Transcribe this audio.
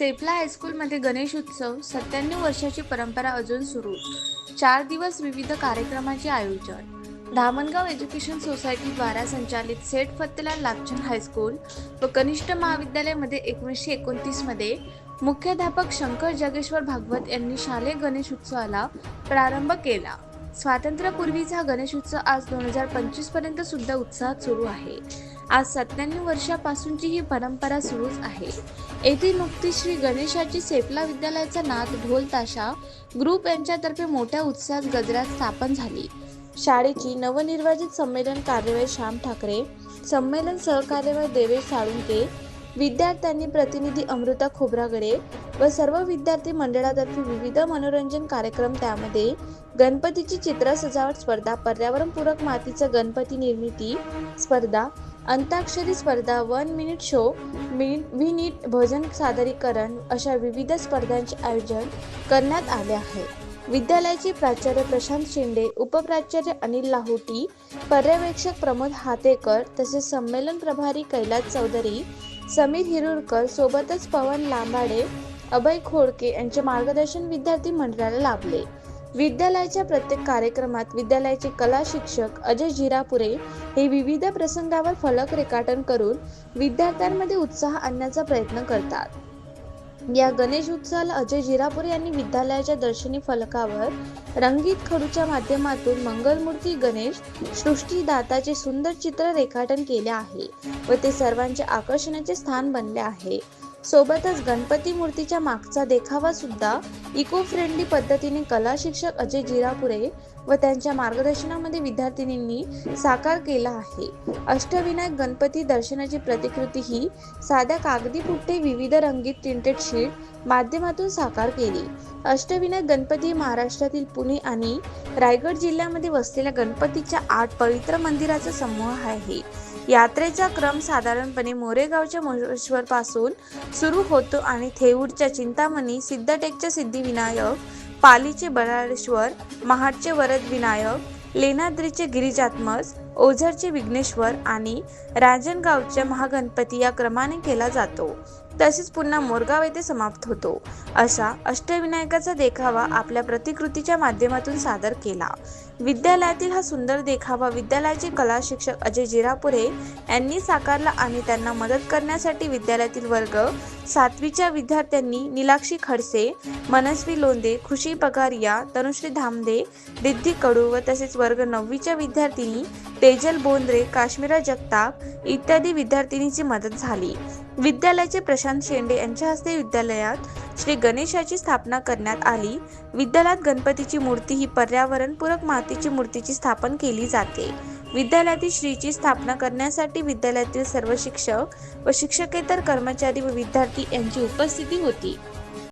सेफला हायस्कूलमध्ये गणेश उत्सव सत्त्याण्णव वर्षाची परंपरा अजून सुरू. चार दिवस विविध कार्यक्रमाचे आयोजन. धामणगाव एज्युकेशन सोसायटीद्वारा संचालित सेठ फत्तेलाल लाखचंद हायस्कूल व कनिष्ठ महाविद्यालयामध्ये एकोणीसशे एकोणतीसमध्ये मुख्याध्यापक शंकर जगेश्वर भागवत यांनी शालेय गणेश उत्सवाला प्रारंभ केला. स्वातंत्र्यापूर्वीचा गणेश उत्सव आज दोन हजार पंचवीसपर्यंत सुद्धा उत्साहात सुरू आहे. आज सत्त्याण्णव वर्षापासूनची ही परंपरा सुरूच आहे. येथील नुकतीच श्री गणेशाची सेफला विद्यालयाचा नाद ढोल ताशा ग्रुप यांच्यातर्फे मोठ्या उत्साहात गजरात स्थापन झाली. शाळेची नवनिर्वाचित संमेलन कार्यवाही श्याम ठाकरे संमेलन सहकार्यवाह देवेश साळुंके विद्यार्थ्यांनी प्रतिनिधी अमृता खोब्रागडे व सर्व विद्यार्थी मंडळातर्फे विविध मनोरंजन कार्यक्रम त्यामध्ये गणपतीची चित्र सजावट स्पर्धा पर्यावरणपूरक मातीचं गणपती निर्मिती स्पर्धा अंताक्षरी स्पर्धा one minute show minute minute भजन सादरीकरण अशा विविध स्पर्धांचे आयोजन करण्यात आले आहे. विद्यालयाचे प्राचार्य प्रशांत शिंदे उपप्राचार्य अनिल लाहोटी पर्यवेक्षक प्रमोद हातेकर तसेच संमेलन प्रभारी कैलास चौधरी समीर हिरुरकर सोबतच पवन लांबाडे अभय खोडके यांचे मार्गदर्शन विद्यार्थी मंडळाला लाभले. विद्यालयाच्या प्रत्येक कार्यक्रमात विद्यालयाचे कला शिक्षक अजय जिरापुरे हे विविध प्रसंगावर फलक रेखाटन करून विद्यार्थ्यांमध्ये उत्साह आणण्याचा प्रयत्न करतात. या गणेश उत्सवाला अजय जिरापुरे यांनी विद्यालयाच्या दर्शनी फलकावर रंगीत खडूच्या माध्यमातून मंगलमूर्ती गणेश सृष्टीदाताचे सुंदर चित्र रेखाटन केले आहे व ते सर्वांचे आकर्षणाचे स्थान बनले आहे. सोबतच गणपती मूर्तीच्या मागचा देखावा सुद्धा इको फ्रेंडली पद्धतीने कला शिक्षक अजय जिरापुरे व त्यांच्या मार्गदर्शनामध्ये विद्यार्थिनींनी साकार केला आहे. अष्टविनायक गणपती दर्शनाची प्रतिकृती ही साध्या कागदी पुठ्ठे विविध रंगीत प्रिंटेड शीट माध्यमातून साकार केली. अष्टविनायक गणपती महाराष्ट्रातील पुणे आणि रायगड जिल्ह्यामध्ये वसलेल्या गणपतीच्या आठ पवित्र मंदिराचा समूह आहे. यात्रेचा क्रम साधारणपणे मोरेगावच्या मोरेश्वर पासून सुरू होतो आणि थेऊरच्या चिंतामणी सिद्धटेकच्या सिद्धिविनायक पालीचे बराळेश्वर महाडचे वरद विनायक लेणाद्रीचे गिरिजात्मज ओझरचे विघ्नेश्वर आणि राजनगावच्या महागणपती या क्रमाने केला जातो. तसेच पुन्हा मोरगाव येथे समाप्त होतो. असा अष्टविनायकाचा देखावा आपल्या प्रतिकृतीच्या माध्यमातून सादर केला. विद्यालयातील हा सुंदर देखावा विद्यालयाचे कला शिक्षक अजय जिरापुरे यांनी साकारला आणि त्यांना मदत करण्यासाठी विद्यालयातील वर्ग सातवीच्या विद्यार्थ्यांनी निलाक्षी खडसे मनस्वी लोंदे खुशी पगारिया तनुश्री धामदे रिद्धी कडू व तसेच वर्ग नववीच्या विद्यार्थिनी तेजल बोंद्रे काश्मीरा जगताप इत्यादी विद्यार्थिनीची मदत झाली. विद्यालयाचे प्रशांत शेंडे यांच्या हस्ते विद्यालयात श्री गणेशाची स्थापना करण्यात आली. विद्यालयात गणपतीची मूर्ती ही पर्यावरणपूरक मातीची मूर्तीची स्थापन केली जाते. विद्यालयातील श्रीची स्थापना करण्यासाठी विद्यालयातील सर्व शिक्षक व शिक्षकेतर कर्मचारी व विद्यार्थी यांची उपस्थिती होती.